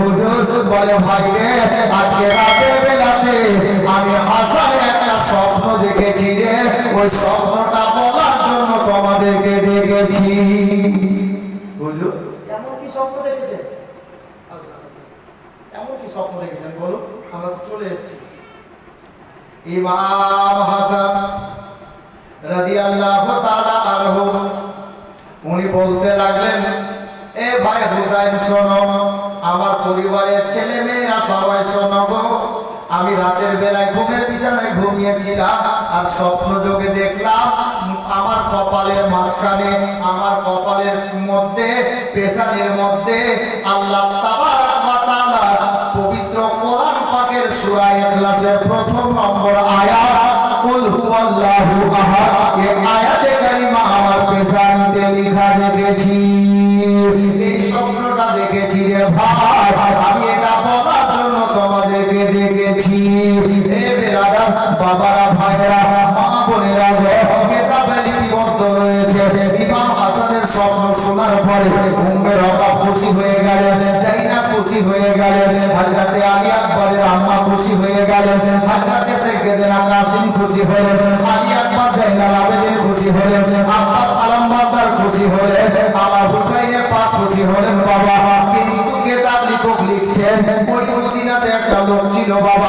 হুজুর বলে ভাই রে। আজকে রাতের বেলাতে আমি একটা স্বপ্ন দেখেছি যে, ওই স্বপ্নটা বলার জন্য তোমাদেরকে ডেকেছি। উনি বলতে লাগলেন, এ ভাই হুসাইন, শোনো। আমার পরিবারের ছেলে মেয়েরা সবাই, শোনো আমি রাতের বেলায় ঘুমের বিছানায় ঘুমিয়েছিলাম আর স্বপ্ন যোগে দেখলাম, আমার কপালের মাঝখানে, আমার কপালের মধ্যে, পেশানের মধ্যে আল্লাহ ডেকেছি বেরাদা বাবারা ভাইরা মা বোনেরা গো লিপিবদ্ধ রয়েছে। ইমাম হাসানের স্বপ্ন শোনার পরে উম্মে রবা খুশি হয়ে গেলেন চাইনা খুশি হয়ে গেলেন হযরতে আলী আকবরের আম্মা খুশি হয়ে গেলেন হযরতে সাইয়েদনা কাসিম খুশি হলেন আলী আকবর জাইনাল আবেদিন খুশি হলেন আব্বাস আলম বাদার খুশি হলেন আমার হুসাইনে পাক খুশি হলেন বাবা, কিন্তু কেতাব লিখক লিখছেন, ওই মদিনাতে একটা লোক ছিল, বাবা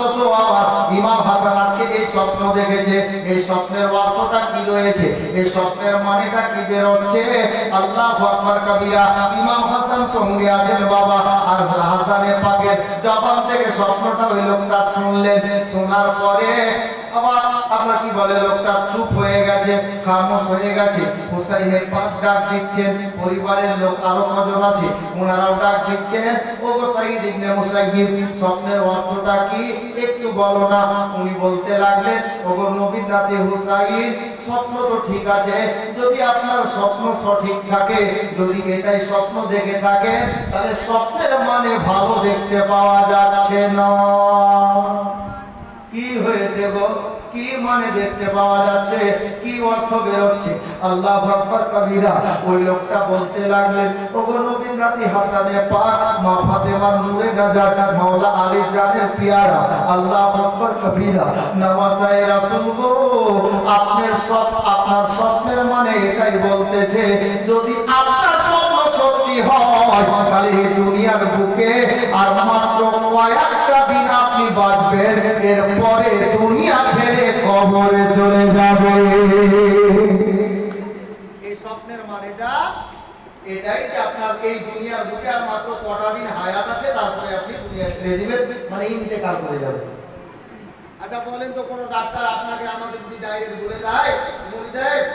স্বপ্ন দেখেছে, এই স্বপ্নের অর্থটা কি রয়েছে, এই স্বপ্নের মানেটা কি বের হচ্ছে আল্লাহ আকবার কবিরা, ইমাম হাসান সঙ্গে আছেন বাবা, আর হাসানের পাকের জবান থেকে স্বপ্নটা ওই লোকটা শুনলেন, শোনার পরে আবার আপনার কি বলে, লোকটা চুপ হয়ে গেছে, খামোশ হয়ে গেছে। হুসাইনের পাক ডাক দিচ্ছেন, পরিবারের লোক আরও কজন আছে? ওনারাও ডাক দিচ্ছেন, ও গো সাইদ ইবনে মুসাইয়িব, স্বপ্নের অর্থটা কি? একটু বলো না। উনি বলতে লাগলেন, ও গো নবীর নাতি হুসাইন, স্বপ্ন তো ঠিক আছে। যদি আপনার স্বপ্ন সঠিক থাকে, যদি এটাই স্বপ্ন দেখে থাকে তাহলে স্বপ্নের মানে ভালো দেখতে পাওয়া যাচ্ছে না। কি হয়েছে গো? কি মানে দেখতে পাওয়া যাচ্ছে? কি অর্থ বেরোচ্ছে? আল্লাহ আকবার কবিরা, ওই লোকটা বলতে লাগলেন, ওগো নবীন রাতি হাসানে পাক, মা ফাতেমার নূরে নাজাত, মাওলা আলী জানের পিয়ারা। আল্লাহ আকবার কবিরা নওয়াসায়ে রাসূল গো, আপনার সব, আপনার স্বপ্নের মানে এটাই বলতেছে, যদি আপনার স্বপ্ন সত্যি হয় দুনিয়ার বুকে, আর মাত্র কয়েকটা দিন আপনি বাঁচবেন, এরপরে দুনিয়া ছেড়ে কবরে চলে যাবে। স্বপ্নের মানেটা আপনার এই দুনিয়ার বুকে আর মাত্র কটা দিন হায়াত আছে, তারপরে আপনি দুনিয়া ছেড়ে দিবেন মানে ইন্তেকাল করে যাবেন। আচ্ছা বলেন তো কোনো ডাক্তার আপনাকে আমাকে যদি ডাইরেক্ট বলে দেয় সাহেব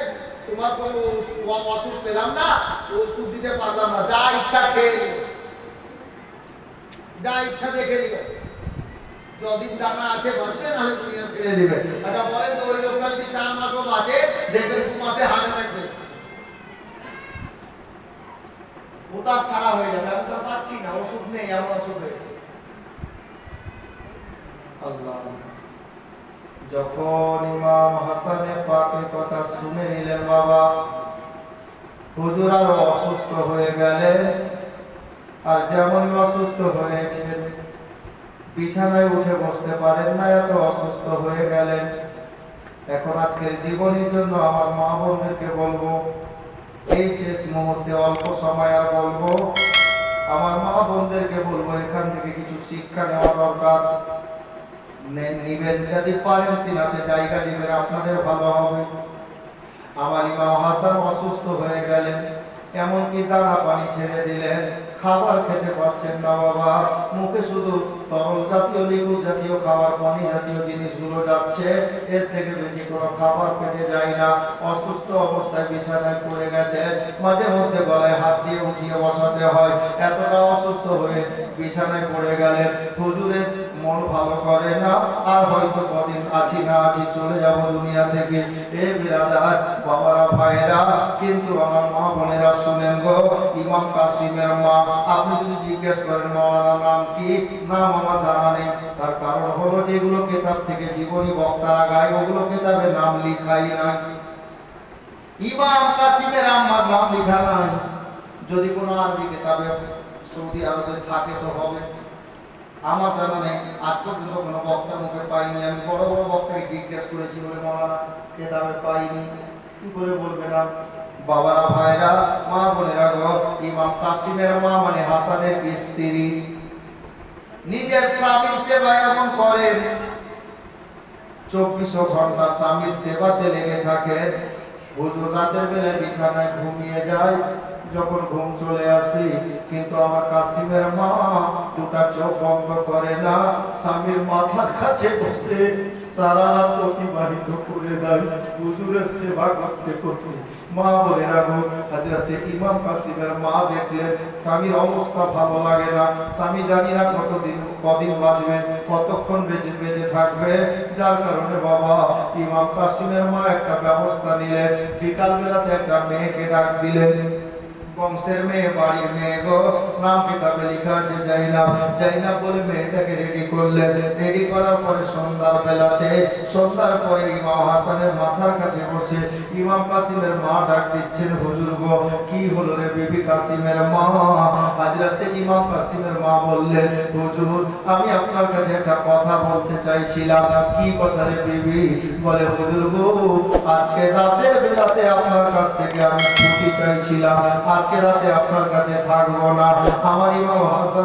তোমার কোনো ওষ- ও- অসুখ পেলাম না, ওষুধ দিতে পারলাম না। যা ইচ্ছা খেয়ে নিও। যা ইচ্ছা দেখে যদিন দানা আছে আচ্ছা তো ওই যদি চার মাসও দু মাসে উদাস ছাড়া হয়ে আমি তো পাচ্ছি না, ওষুধ নেই, এমন অসুখ হয়েছে। আল্লাহ। যখন ইমাম হাসানের পাকের কথা শুনে নিলেন বাবা, হুজুর আরও অসুস্থ হয়ে গেলেন আর যেমন অসুস্থ হয়েছেন, বিছানায় উঠে বসতে পারেন না, এত অসুস্থ হয়ে গেলেন। এখন আজকের জীবনের জন্য আমার মা বোনদেরকে বলব, এই শেষ মুহূর্তে অল্প সময় আর বলব, আমার মা বোনদেরকে বলব, এখান থেকে কিছু শিক্ষা নেওয়া দরকার। নিবেন যদি পারেন, সিনাতে জায়গা দিবেন আপনাদের ভালো হবে। আমার ইমাম হাসান অসুস্থ হয়ে গেলেন, এমনকি দানা পানি ছেড়ে দিলেন, খাবার খেতে পারছেন না বাবা। মুখে শুধু তরল জাতীয় লেবু জাতীয় খাবার, পানি জাতীয় জিনিসগুলো যাচ্ছে, এর থেকে বেশি কোনো খাবার পেটে যায় না। অসুস্থ অবস্থায় বিছানায় পড়ে গেছে, মাঝে মধ্যে গলায় হাত দিয়ে উঠিয়ে বসাতে হয়। এতটা অসুস্থ হয়ে বিছানায় পড়ে গেলেন। হুজুরের মন ভালো করে না, আর হয়তো কদিন আছি না আছি, চলে যাব দুনিয়া থেকে। এ বিরাদার বাবারা ভাই ভাইয়েরা, কিন্তু আমার মা বোনেরা শুনেন গো, ইমাম কাসিমের মা, আপনি যদি জিজ্ঞেস করেন মাওলানা নাম কি? নাম আমার জানা নেই। তার কারণ হলো যেগুলো কেতাব থেকে জীবনী বক্তারা গায়, ওগুলো কেতাবে নাম লিখাই নাই। ইমাম কাসিমের আম্মার নাম লেখা নাই। যদি কোনো আরবি কেতাবে সৌদি আরবে থাকে তো হবে। আমার জানা নেই আজ পর্যন্ত কোনো বক্তার মুখে পাইনি। আমি বড় বড় বক্তাকে জিজ্ঞেস করেছি, বলে মৌলানা কেতাবে পাইনি। কি করে বলবে না? বাবারা, ভাইরা, মা বোনেরা গো, ইমাম কাসিমের মা মানে হাসানের স্ত্রী। নিজের স্বামীর সেবা এমন করেন চব্বিশ ঘণ্টা স্বামীর সেবাতে লেগে থাকে। হুজুর রাতের বেলায় বিছানায় ঘুমিয়ে যায়। যখন ঘুম চলে আসি, কিন্তু আমার কাসিমের মা দুটা চোখ বন্ধ করে না, স্বামীর মাথার কাছে বসে সারা রাত অতিবাহিত করে দেয়, হুজুরের সেবা করতে করতে। মা বলে রাখো হাজরাতে ইমাম কাসিমের মা দেখলেন স্বামীর অবস্থা ভালো লাগে না। স্বামী জানি না কতদিন, কদিন বাঁচবে কতক্ষণ বেঁচে বেঁচে থাকবে। যার কারণে বাবা, ইমাম কাসিমের মা একটা ব্যবস্থা নিলেন। বিকালবেলাতে একটা মেয়েকে ডাক দিলেন। বংশের মেয়ে, বাড়ির মেয়ে গো। নাম কিতাবে লেখা আছে, জাইনাব। জাইনাব বলে মেয়েটাকে রেডি করলেন। রেডি করার পরে সন্ধ্যার বেলাতে, সন্ধ্যার পরে ইমাম হাসানের মাথার কাছে বসে ইমাম কাসিমের মা ডাক দিচ্ছেন, হুজুর গো, কি হলো রে বিবি কাসিমের মা? হাজরাতে ইমাম কাসিমের মা বললেন, হুজুর, আমি আপনার কাছে একটা কথা বলতে চাইছিলাম। কি কথা রে বিবি? বলে, হুজুর গো, আজকে রাতের বেলাতে আপনার কাছ থেকে আমি ছুটি চাইছিলাম। আজকে রাতে আপনার কাছে থাকব না। আমার ইমাম হাসান